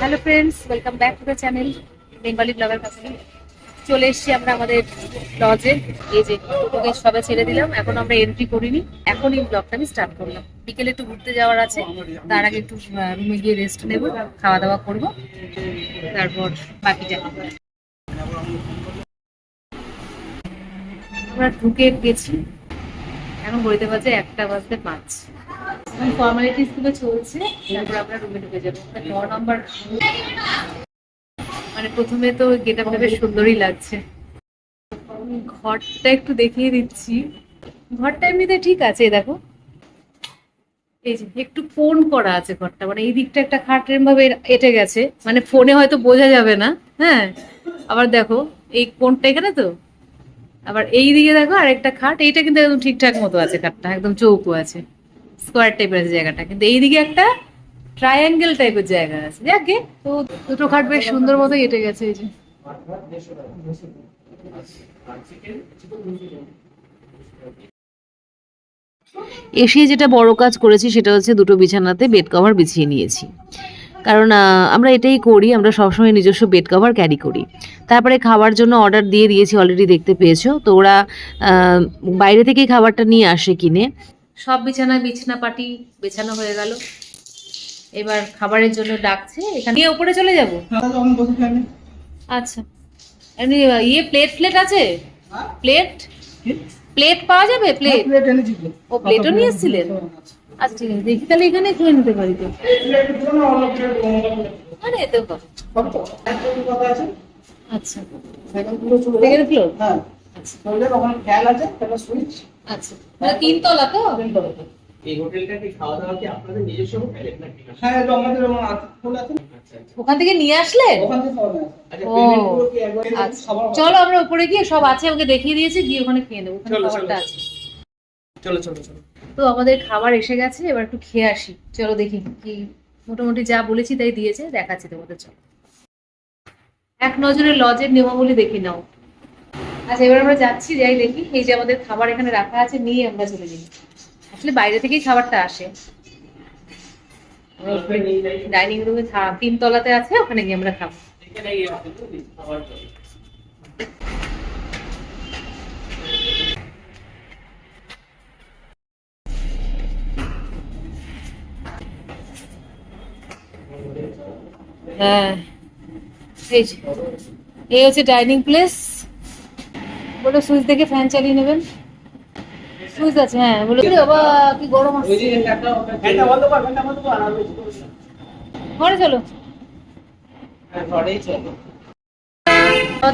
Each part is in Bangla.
Hello friends welcome back to the channel Bengali blogger কাছে চলে এসেছি আমরা আমাদের লজে এই যে, তোকে সবে ছেড়ে দিলাম, এখন আমরা এন্ট্রি করিনি। এখন এই ব্লগটা আমি স্টার্ট করলাম। বিকেলে একটু ঘুরতে যাওয়ার আছে। তার আগে একটু রুমে গিয়ে রেস্ট নেব খাওয়া দাওয়া করব। তারপর বাকিটা। আমরা ঢুকে গেছি। এখন বইতে বাজে একটা বাজতে পাঁচ। ফর্মালিটিসগুলো চলছে তারপর আমরা রুমে ঢুকে যাব। নাম্বার মানে প্রথমে তো গেট আপটা বেশ সুন্দরই লাগছে। ঘরটা একটু দেখিয়ে দিচ্ছি। ঘরটা এমনিতে ঠিক আছে, দেখো। এই যে, একটু ফোন করা আছে ঘরটা। মানে এই দিকটা একটা খাট ভাবে এটে গেছে। মানে ফোনে হয়তো বোঝা যাবে না হ্যাঁ? আবার দেখো, এই কোনটা এখানে তো? আবার এই দিকে দেখো, আরেকটা খাট। এইটা কিন্তু একদম ঠিকঠাক মতো আছে খাটটা, একদম চৌকো আছে। স্কোয়ার টাইপের আছে জায়গাটা। কিন্তু এইদিকে একটা ট্রায়াঙ্গেল টাইপের জায়গা আছে। যাকে তো দুটো খাট বেশ সুন্দর মতো কেটে গেছে এই যে। এসে যেটা বড় কাজ করেছি, সেটা হচ্ছে দুটো বিছানাতে বেড কভার বিছিয়ে নিয়েছি। কারণ আমরা এটাই করি, আমরা সবসময় নিজস্ব বেড কভার ক্যারি করি। তারপরে খাবার জন্য অর্ডার দিয়ে দিয়েছি অলরেডি দেখতে পেয়েছ। তো ওরা বাইরে থেকেই খাবারটা নিয়ে আসে কিনে। সব বিছানা বিছানা পাটি বেছানো হয়ে গেল। এবার খাবারের জন্য ডাকছে এখানে নিয়ে উপরে চলে যাব? আচ্ছা। এমনি ইয়ে প্লেট প্লেট আছে? প্লেট প্লেট পাওয়া যাবে? প্লেট ও প্লেটও নিয়ে এসেছিলেন? আচ্ছা। ঠিক আছে দেখি তাহলে এখানে খেয়ে নিতে পারি তো। মানে এতে। আচ্ছা। সেকেন্ড ফ্লোর আচ্ছা। মানে তিনতলা তো? এই হোটেলটা কি খাওয়া দাওয়া কি আপনাদের নিজস্ব হোটেল নাকি? হ্যাঁ এটা আমাদের আছে আচ্ছা আচ্ছা। ওখান থেকে নিয়ে ওখান থেকে যায় আচ্ছা চলো আমরা উপরে গিয়ে সব আছে ওকে দেখিয়ে দিয়েছি গিয়ে ওখানে খেয়ে নেব ওখানে চলো, খাবারটা চলো। আছে। চলো চলো চলো। তো আমাদের খাবার এসে গেছে এবার একটু খেয়ে আসি। চলো দেখি কি মোটামুটি যা বলেছি তাই দিয়েছে দেখাচ্ছি তোমাদের চলো। এক নজরে লজের নিয়মাবলী দেখি নাও। আচ্ছা এবার আমরা যাচ্ছি যাই দেখি। এই যে আমাদের খাবার এখানে রাখা আছে নিয়ে আমরা চলে যাই। আসলে বাইরে থেকেই খাবারটা আসে। ডাইনিং রুমে তিন তলাতে আছে ওখানে গিয়ে আমরা খাব। হ্যাঁ এই হচ্ছে ডাইনিং প্লেস। বলো সুইচ দেখে ফ্যান চালিয়ে নেবেন। সুইচ আছে হ্যাঁ বলো বাবা কি গরম আসছে। ঘরে হ্যাঁ, চলো।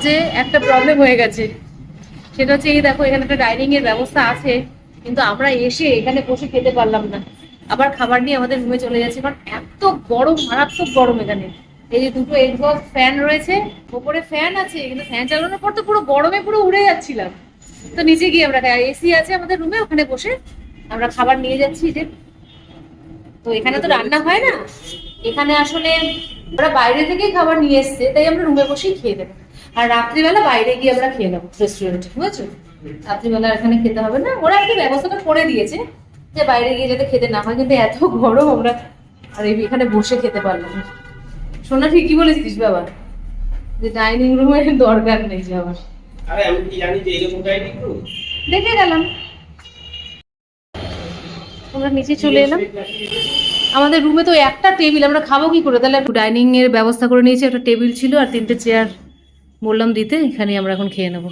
যে একটা প্রবলেম হয়ে গেছে। সেটা হচ্ছে এই দেখো এখানে একটা ডাইনিং এর ব্যবস্থা আছে কিন্তু আমরা এসে এখানে বসে খেতে পারলাম না। আবার খাবার নিয়ে আমাদের রুমে চলে যাচ্ছে কারণ এত গরম মারাত্মক গরম এখানে। এই যে দুটো এক্সস্ট ফ্যান রয়েছে, ওপরে ফ্যান আছে, কিন্তু ফ্যান চালানোর পর তো পুরো গরমে পুরো উড়ে যাচ্ছিলাম। তো নিচে গিয়ে আমরা এসি আছে আমাদের রুমে ওখানে বসে আমরা খাবার নিয়ে যাচ্ছি যে। তো এখানে তো রান্না হয় না। এখানে আসলে ওরা বাইরে থেকেই খাবার নিয়ে এসছে, তাই আমরা রুমে বসেই খেয়ে দেবো আর রাত্রিবেলা বাইরে গিয়ে আমরা খেয়ে নেব রেস্টুরেন্টে বুঝেছ? রাত্রিবেলা এখানে খেতে হবে না। ওরা একটা ব্যবস্থাটা করে দিয়েছে যে বাইরে গিয়ে যাতে খেতে না হয়, কিন্তু এত গরম আমরা আর এখানে বসে খেতে পারলাম না। শোনা ঠিকই বলেছিস বাবা। যে ডাইনিং রুমের দরকার নেই যাওয়ার আরে আমি কি জানি যে এরকম ডাইনিং রুম দেখে গেলাম। আমরা নিচে চলে এলাম। আমাদের রুমে তো একটা টেবিল আমরা খাব কি করে? তাহলে ডাইনিং এর ব্যবস্থা করে নিয়েছি একটা টেবিল ছিল আর তিনটে চেয়ার বললাম দিতে এখানে আমরা এখন খেয়ে নেব।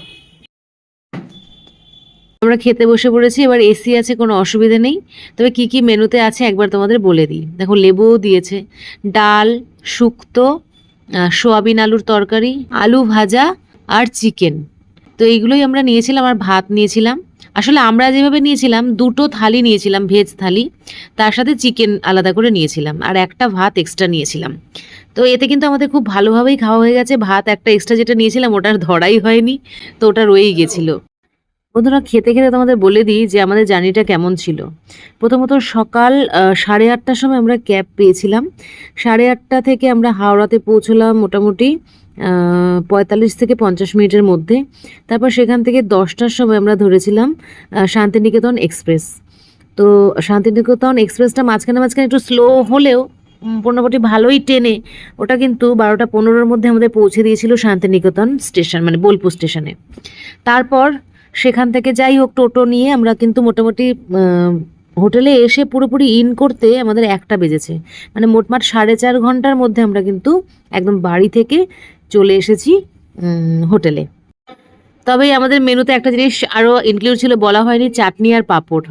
আমরা খেতে বসে পড়েছি, এবার এসি আছে, কোনো অসুবিধা নেই। তবে কি কি মেনুতে আছে একবার তোমাদের বলে দিই। দেখো, লেবুও দিয়েছে, ডাল, শুক্তো সোয়াবিন আলুর তরকারি, আলু ভাজা আর চিকেন। তো এইগুলোই আমরা নিয়েছিলাম, আর ভাত নিয়েছিলাম। আসলে আমরা যেভাবে নিয়েছিলাম, দুটো থালি নিয়েছিলাম, ভেজ থালি, তার সাথে চিকেন আলাদা করে নিয়েছিলাম, আর একটা ভাত এক্সট্রা নিয়েছিলাম। তো এতে কিন্তু আমাদের খুব ভালোভাবেই খাওয়া হয়ে গেছে। ভাত একটা এক্সট্রা যেটা নিয়েছিলাম, ওটার ধরাই হয়নি, তো ওটা রয়েই গেছিল। বন্ধুরা, খেতে খেতে তোমাদের বলে দিই যে আমাদের জার্নিটা কেমন ছিল। প্রথমত সকাল সাড়ে আটটার সময় আমরা ক্যাব পেয়েছিলাম। সাড়ে আটটা থেকে আমরা হাওড়াতে পৌঁছলাম মোটামুটি পঁয়তাল্লিশ থেকে পঞ্চাশ মিনিটের মধ্যে। তারপর সেখান থেকে দশটার সময় আমরা ধরেছিলাম শান্তিনিকেতন এক্সপ্রেস। তো শান্তিনিকেতন এক্সপ্রেসটা মাঝখানে মাঝখানে একটু স্লো হলেও মোটামুটি ভালোই টেনে ওটা কিন্তু বারোটা পনেরোর মধ্যে আমাদের পৌঁছে দিয়েছিল শান্তিনিকেতন স্টেশন মানে বোলপুর স্টেশনে। তারপর সেখান থেকে যাই হোক, টোটো নিয়ে আমরা কিন্তু মোটামুটি হোটেলে এসে পুরোপুরি ইন করতে আমাদের একটা বেজেছে। মানে মোটমাট সাড়ে চার ঘণ্টার মধ্যে আমরা কিন্তু একদম বাড়ি থেকে চলে এসেছি হোটেলে। তবে আমাদের মেনুতে একটা জিনিস আরও ইনক্লুড ছিল, বলা হয়নি, চাটনি আর পাঁপড়।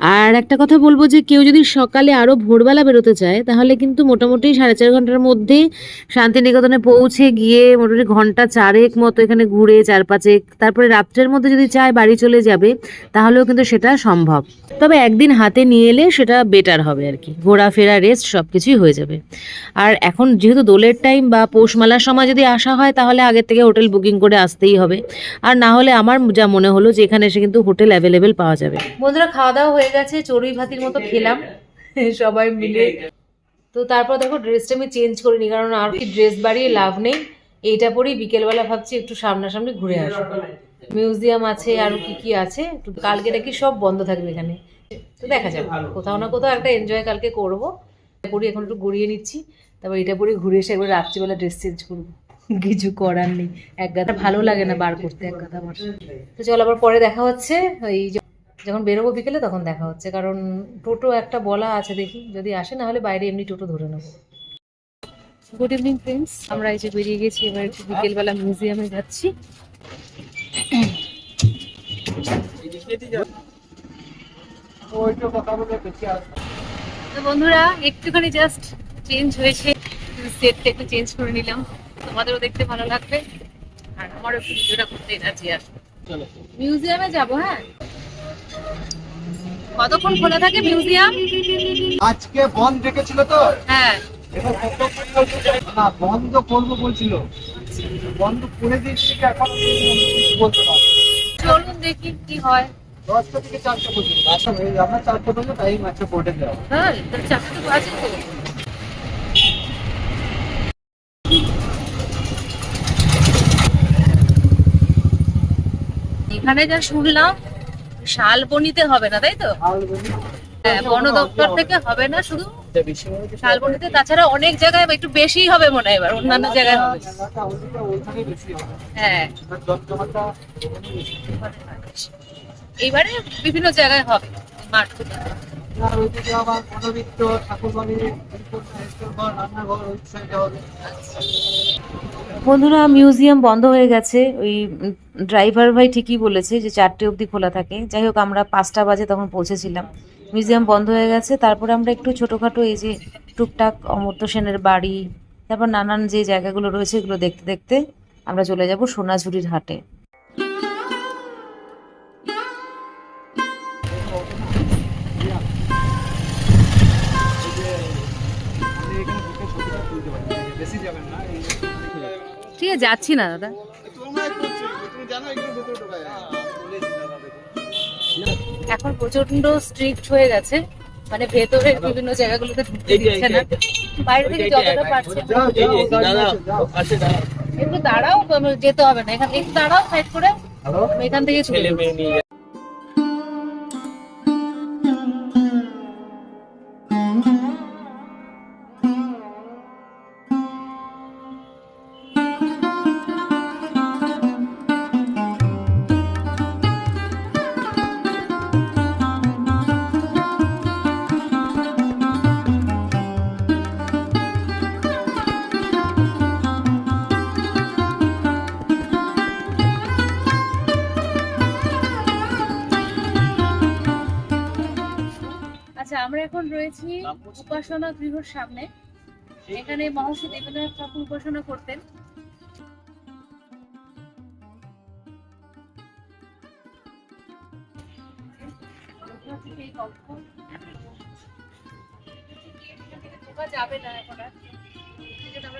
আর একটা কথা বলব যে কেউ যদি সকালে আরও ভোরবেলা বেরোতে চায়, তাহলে কিন্তু মোটামুটি সাড়ে চার ঘণ্টার মধ্যে শান্তিনিকেতনে পৌঁছে গিয়ে মোটামুটি ঘণ্টা চারেক মতো এখানে ঘুরে চার পাঁচেক তারপরে রাত্রের মধ্যে যদি চায় বাড়ি চলে যাবে, তাহলেও কিন্তু সেটা সম্ভব। তবে একদিন হাতে নিয়ে এলে সেটা বেটার হবে আর কি। ঘোরাফেরা রেস্ট সব কিছুই হয়ে যাবে। আর এখন যেহেতু দোলের টাইম বা পৌষ মেলার সময় যদি আসা হয়, তাহলে আগের থেকে হোটেল বুকিং করে আসতেই হবে। আর না হলে আমার যা মনে হলো যে এখানে এসে কিন্তু হোটেল অ্যাভেলেবেল পাওয়া যাবে। বন্ধুরা, খাওয়া দাওয়া হয়ে গেছে, চড়ুই ভাতির মতো খেলাম। সবাই মিলে। তো তারপর দেখো ড্রেসটা আমি চেঞ্জ করিনি, কারণ আর কি ড্রেস বাড়িয়ে লাভ নেই। এইটা পরেই বিকেলবেলা ভাবছি একটু সামনাসামনি ঘুরে আসব মিউজিয়াম আছে, আর কি কি আছে কালকে নাকি সব বন্ধ থাকবে এখানে। তো দেখা যাবে কোথাও না কোথাও একটা এনজয় কালকে করব। পরি এখন একটু গড়িয়ে নিচ্ছি। তারপর এটা পরে ঘুরে এসে একবার রাত্রিবেলা ড্রেস চেঞ্জ করব। কিছু করার নেই, এক গাদা। ভালো লাগে না বার করতে, এক গাদা আমার। তো চল আবার পরে দেখা হচ্ছে, ওই যখন বেরোবো বিকেলে তখন দেখা হচ্ছে। কারণ টোটো একটা বলা আছে দেখি যদি আসে না হলে বাইরে এমনি টোটো ধরে নেব। গুড ইভিনিং ফ্রেন্ডস আমরা এই যে বেরিয়ে গেছি এবার একটু বিকেলবেলা মিউজিয়ামে যাচ্ছি। তো বন্ধুরা একটুখানি জাস্ট চেঞ্জ হয়েছে। সেটটা একটু চেঞ্জ করে নিলাম। তোমাদেরও দেখতে ভালো লাগবে। আর আমারও একটু ভিডিওটা করতে এনার্জি আসবে চলো। মিউজিয়ামে যাব হ্যাঁ? কতক্ষণ খোলা থাকে মিউজিয়াম? আজকে বন্ধ রেখেছিল তো? হ্যাঁ। না বন্ধ করব বলছিল। বন্ধ করে দিচ্ছি এখন? বলতে পারব। চলুন দেখি কি হয়। দশটা থেকে চারটে পর্যন্ত। আচ্ছা হয়ে যাবে আমরা চারটে পর্যন্ত টাইম আছে বোর্ডে দেওয়া। হ্যাঁ তাহলে চাকরি তো আছে তো। এখানে যা শুনলাম শালবনিতে হবে না তাই তো? হ্যাঁ, বন দপ্তর থেকে হবে না শুধু শালবনিতে। তাছাড়া অনেক জায়গায় একটু বেশি হবে মনে হয় এবার অন্যান্য জায়গায় হবে। ওইখানে বেশি হবে। হ্যাঁ। এইবারে বিভিন্ন জায়গায় হবে মাঠগুলো ঘর রান্নাঘর হবে বন্ধুরা, মিউজিয়াম বন্ধ হয়ে গেছে। ওই ড্রাইভার ভাই ঠিকই বলেছে যে চারটে অবধি খোলা থাকে। যাই হোক, আমরা পাঁচটা বাজে তখন পৌঁছেছিলাম। মিউজিয়াম বন্ধ হয়ে গেছে। তারপরে আমরা একটু ছোটোখাটো এই যে টুকটাক অমর্ত্য সেনের বাড়ি, তারপর নানান যে জায়গাগুলো রয়েছে, এগুলো দেখতে দেখতে আমরা চলে যাব সোনাঝুরির হাটে। ঠিক আছে যাচ্ছি না দাদা। এখন প্রচণ্ড স্ট্রিক্ট হয়ে গেছে। মানে ভেতরের বিভিন্ন জায়গাগুলোতে ঢুকতে দিচ্ছে না। বাইরে থেকে যতটা পারছে। একটু দাঁড়াও যেতে হবে না। এখান একটু দাঁড়াও সাইড করে এখান থেকে চলে রয়েছি উপাসনা গৃহর সামনে। এখানে মহর্ষি দেবেন্দ্রনাথ ঠাকুর উপাসনা করতেন যাবে না এখন আর।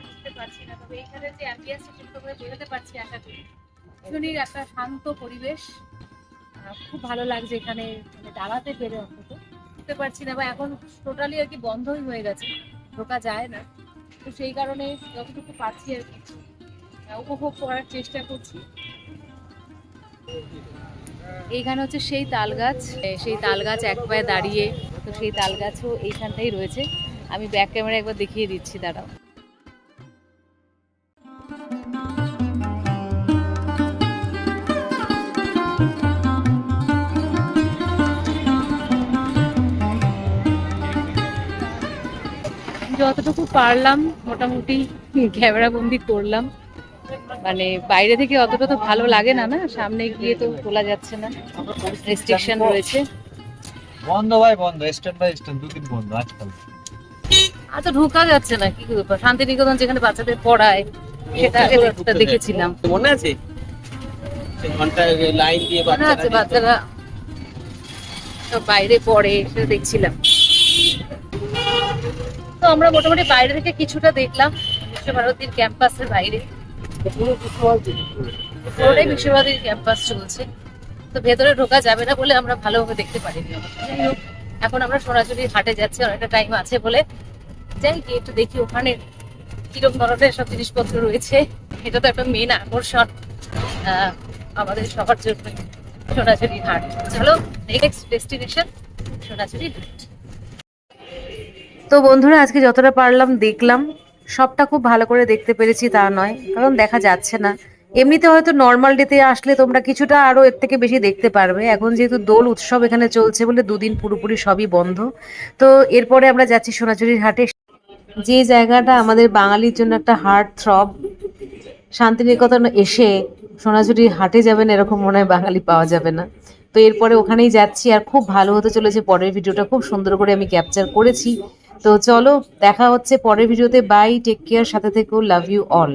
বুঝতে পারছি না। তবে এখানে যে বোঝাতে পারছি একটা শান্ত পরিবেশ। খুব ভালো লাগছে এখানে দাঁড়াতে পেরে অন্তত। বুঝতে পারছি না বা এখন টোটালি আর কি বন্ধই হয়ে গেছে, ঢোকা যায় না। তো সেই কারণে যতটুকু পাচ্ছি আর কি উপভোগ করার চেষ্টা করছি। এইখানে হচ্ছে সেই তাল গাছ সেই তাল গাছ এক পায়ে দাঁড়িয়ে, তো সেই তাল গাছও এইখানটাই রয়েছে। আমি ব্যাক ক্যামেরা একবার দেখিয়ে দিচ্ছি, দাঁড়াও। যতটুকু পারলাম মোটামুটি ক্যামেরা বন্দি করলাম। মানে বাইরে থেকে অতটা তো ভালো লাগে না না? সামনে গিয়ে তো তোলা যাচ্ছে না। রেস্ট্রিকশন রয়েছে। বন্ধ ভাই বন্ধ। স্ট্যান্ড বাই স্ট্যান্ড দুদিন বন্ধ আজকাল। আর তো ঢোকা যাচ্ছে না কি করব? শান্তিনিকেতন যেখানে বাচ্চাদের পড়ায় সেটা আগে একটা দেখেছিলাম। মনে আছে? সে ঘন্টায় লাইন দিয়ে বাচ্চারা বাচ্চারা সব বাইরে পড়ে সেটা দেখছিলাম। তো আমরা মোটামুটি বাইরে থেকে কিছুটা দেখলাম বিশ্বভারতীর ক্যাম্পাসের বাইরে। পুরোটাই বিশ্বভারতীর ক্যাম্পাস চলছে। তো ভেতরে ঢোকা যাবে না বলে আমরা ভালোভাবে দেখতে পারিনি। এখন আমরা সোনাঝুরি হাটে যাচ্ছি, অনেকটা টাইম আছে বলে। যাই, গিয়ে একটু দেখি ওখানে কীরকম ধরনের সব জিনিসপত্র রয়েছে। এটা তো একটা মেন আকর্ষণ আমাদের সবার জন্য সোনাঝুরি হাট। চলো নেক্সট ডেস্টিনেশন সোনাঝুরি হাট। তো বন্ধুরা, আজকে যতটা পারলাম দেখলাম, সবটা খুব ভালো করে দেখতে পেরেছি, তা নয়, কারণ দেখা যাচ্ছে না। এমনিতে হয়তো নর্মাল ডেতে আসলে তোমরা কিছুটা আরও এর থেকে বেশি দেখতে পারবে। এখন যেহেতু দোল উৎসব এখানে চলছে বলে দুদিন পুরোপুরি সবই বন্ধ। তো এরপরে আমরা যাচ্ছি সোনাঝুরির হাটে। যে জায়গাটা আমাদের বাঙালির জন্য একটা হার্ট থ্রব শান্তিনিকেতন এসে সোনাঝুরির হাটে যাবেন এরকম মনে হয় বাঙালি পাওয়া যাবে না। তো এরপরে ওখানেই যাচ্ছি, আর খুব ভালো হতে চলেছে, পরের ভিডিওটা খুব সুন্দর করে আমি ক্যাপচার করেছি। তো চলো দেখা হচ্ছে পরের ভিডিওতে। বাই টেক কেয়ার সাথে থেকেও লাভ ইউ অল